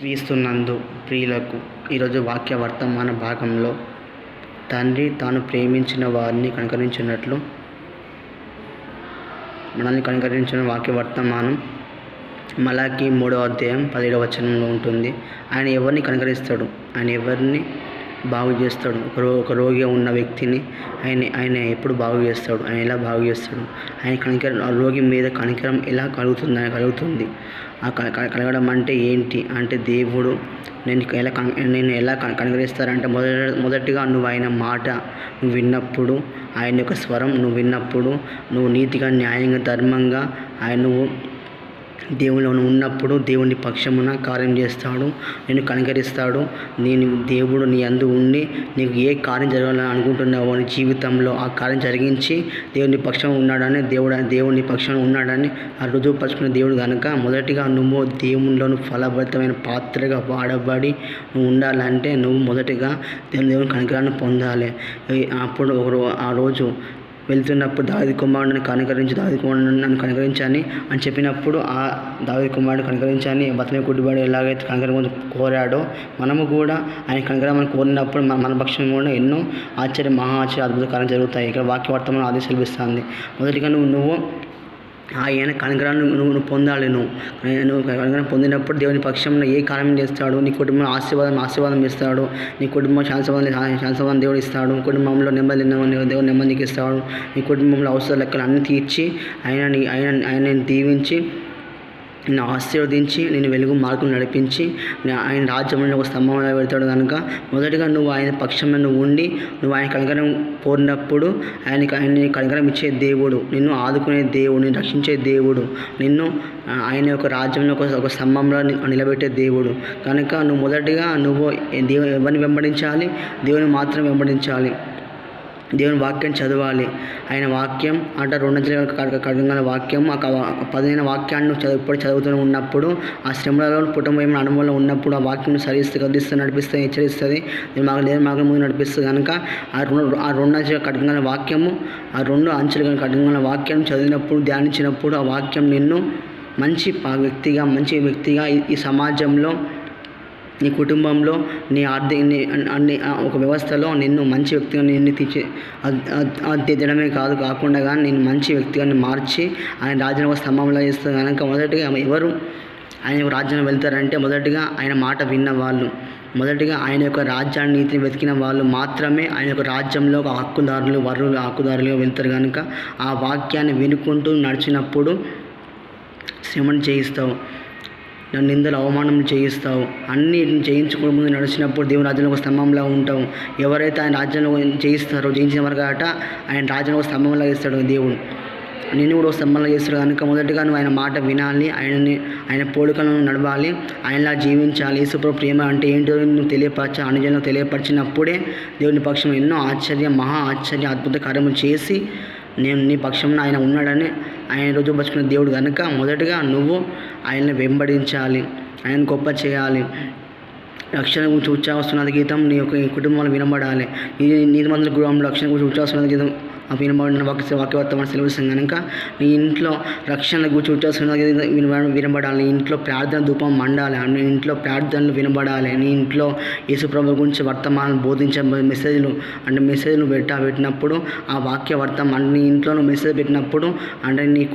క్రీస్తునందు ప్రియులకు ఈరోజు వాక్య వర్తమాన భాగంలో తండ్రి తాను ప్రేమించిన వారిని కనుకరించినట్లు మనల్ని కనుకరించిన వాక్య వర్తమానం మలాకి మూడవ అధ్యాయం పదిహేడవ వచనంలో ఉంటుంది. ఆయన ఎవరిని కనుకరిస్తాడు? ఆయన ఎవరిని బాగు చేస్తాడు. ఒక రో ఒక రోగిగా ఉన్న వ్యక్తిని ఆయన ఆయన ఎప్పుడు బాగు చేస్తాడు? ఆయన ఎలా బాగు చేస్తాడు? ఆయన కనికరం ఆ రోగి మీద కనికరం ఎలా కలుగుతుంది? ఆయన కలుగుతుంది. ఆ క- కలగడం అంటే ఏంటి? అంటే దేవుడు నేను ఎలా కన్ నేను ఎలా కన్- మొదట మొదటిగా నువ్వు ఆయన మాట నువ్వు విన్నప్పుడు ఆయన యొక్క స్వరం నువ్వు విన్నప్పుడు నువ్వు నీతిగా న్యాయంగా ధర్మంగా ఆయన నువ్వు దేవుని ఉన్నప్పుడు దేవుని పక్షమున కార్యం చేస్తాడు నేను కనికరిస్తాడు. నేను దేవుడు నీ అందు ఉండి నీకు ఏ కార్యం జరగాలని అనుకుంటున్నావో నీ జీవితంలో ఆ కార్యం జరిగించి దేవుని పక్షం ఉన్నాడని దేవుడు దేవుని పక్షం ఉన్నాడని ఆ రుజువుపరుచుకున్న దేవుడు కనుక మొదటిగా నువ్వు దేవునిలోను ఫలభరితమైన పాత్రగా వాడబడి నువ్వు ఉండాలంటే నువ్వు మొదటిగా దేవుని దేవుని కనికరాన్ని పొందాలి. అప్పుడు ఒకరు ఆ రోజు వెళ్తున్నప్పుడు దావి కుమారుడిని కనుకరించి దావి కుమారుడిని నన్ను కనుకరించాని అని చెప్పినప్పుడు ఆ దావి కుమారుడు కనుకరించాని బతనే కుడ్డివాడు ఎలాగైతే కనుకరం కోరాడో మనము కూడా ఆయన కనుకరమని కోరినప్పుడు మన మన పక్షం కూడా ఎన్నో ఆశ్చర్య మహా ఆశ్చర్య అద్భుత కార్యం జరుగుతాయి. ఇక్కడ వాక్య వర్తమానం అదే సెలవిస్తుంది మొదటిగా నువ్వు నువ్వు ఆయన కనుకరాన్ని నువ్వు నువ్వు పొందాలి నువ్వు. నువ్వు పొందినప్పుడు దేవుని పక్షంలో ఏ కార్యం చేస్తాడు? నీ కుటుంబం ఆశీర్వాదం ఆశీర్వాదం ఇస్తాడు. నీ కుటుంబం శాంతవాదం శాంతవాదం దేవుడు ఇస్తాడు. కుటుంబంలో నెమ్మది దేవుడు నెమ్మదికి ఇస్తాడు. నీ కుటుంబంలో అవసరాల లెక్కలు అన్నీ తీర్చి ఆయన నీ ఆయన ఆయన దీవించి నిన్ను ఆశీర్వదించి నేను వెలుగు మార్గం నడిపించి ఆయన రాజ్యంలో ఒక స్తంభంలో పెడతాడు కనుక మొదటిగా నువ్వు ఆయన పక్షంలో నువ్వు ఉండి నువ్వు ఆయన కనికరం కోరినప్పుడు ఆయనకి ఆయన కనికరం ఇచ్చే దేవుడు నిన్ను ఆదుకునే దేవుడు నిన్ను రక్షించే దేవుడు నిన్ను ఆయన యొక్క రాజ్యంలో ఒక ఒక స్తంభంలో నిలబెట్టే దేవుడు. కనుక నువ్వు మొదటిగా నువ్వు దేవుని ఎవరిని వెంబడించాలి? దేవుని మాత్రం వెంబడించాలి. దేవుని వాక్యం చదవాలి. ఆయన వాక్యం అంటే రెండు కడగల వాక్యం. ఆ పదిహేను వాక్యాన్ని చదువు ఇప్పుడు చదువుతూ ఉన్నప్పుడు ఆ శ్రమలలో కుటుంబం అనుభవంలో ఉన్నప్పుడు ఆ వాక్యం సరిస్తే కదిలిస్తే నడిపిస్తే హెచ్చరిస్తుంది. నేను మాకు లేదు మాకు ముందు నడిపిస్తుంది కనుక ఆ రెండు ఆ రెండు అంచెల వాక్యము ఆ రెండు అంచెల కడగల వాక్యం చదివినప్పుడు ధ్యానించినప్పుడు ఆ వాక్యం నిన్ను మంచి వ్యక్తిగా మంచి వ్యక్తిగా ఈ- ఈ సమాజంలో నీ కుటుంబంలో నీ ఆర్థిక అన్ని ఒక వ్యవస్థలో నిన్ను మంచి వ్యక్తిగా నిన్ను తీర్చి తీర్చడమే కాదు కాకుండా కానీ నేను మంచి వ్యక్తిగా మార్చి ఆయన రాజ్యం ఒక స్తంభంలో చేస్తే కనుక మొదటిగా ఎవరు? ఆయన రాజ్యం వెళ్తారంటే మొదటిగా ఆయన మాట విన్న వాళ్ళు. మొదటిగా ఆయన యొక్క రాజ్యాన్ని నీతిని వెతికిన వాళ్ళు మాత్రమే ఆయన యొక్క రాజ్యంలో ఒక హక్కుదారులు వరులు హక్కుదారులుగా వెళ్తారు కనుక ఆ వాక్యాన్ని వినుకుంటూ నడిచినప్పుడు శ్రమను చేయిస్తావు. నన్ను నిందలు అవమానం చేయిస్తావు. అన్ని చేయించుకుని ముందు నడిచినప్పుడు దేవుని రాజ్యంలో ఒక స్తంభంలో ఉంటావు. ఎవరైతే ఆయన రాజ్యంలో చేయిస్తారో జయించిన వారు కాట ఆయన రాజ్యంలో ఒక స్తంభంలో ఇస్తాడు దేవుడు. నేను కూడా ఒక స్తంభంలో చేస్తాడు. కనుక మొదటిగా నువ్వు ఆయన మాట వినాలి. ఆయనని ఆయన పోలికలను నడవాలి. ఆయనలా జీవించాలి. యేసుప్రభు ప్రేమ అంటే ఏంటో నువ్వు తెలియపరచ అనుజనం తెలియపరిచినప్పుడే దేవుని పక్షం ఎన్నో ఆశ్చర్య మహా ఆశ్చర్య అద్భుత కార్యములు చేసి నేను నీ పక్షంలో ఆయన ఉన్నాడని ఆయన రుజువుపరుచుకున్న దేవుడు కనుక మొదటగా నువ్వు ఆయన్ని వెంబడించాలి. ఆయన గొప్ప చేయాలి. రక్షణ గురించి ఉచ్చావస్తున్నది గీతం. నీ యొక్క కుటుంబాలు వినబడాలి. నీ నీతి మందుల గృహంలో రక్షణ గురించి ఉచ్చావస్తున్నది గీతం. వినబడిన వాక్య వాక్యవర్తమాన సెలవుస్తుంది కనుక నీ ఇంట్లో రక్షణ గురించి ఉచ్చావస్తున్నది వినబడాలి. నీ ఇంట్లో ప్రార్థన ధూపం మండాలి. నీ ఇంట్లో ప్రార్థనలు వినబడాలి. నీ ఇంట్లో యేసుప్రభు గురించి వర్తమానం బోధించే మెసేజ్లు అంటే మెసేజ్లు పెట్టా పెట్టినప్పుడు ఆ వాక్య వర్తమానం నీ ఇంట్లో మెసేజ్ పెట్టినప్పుడు అంటే నీ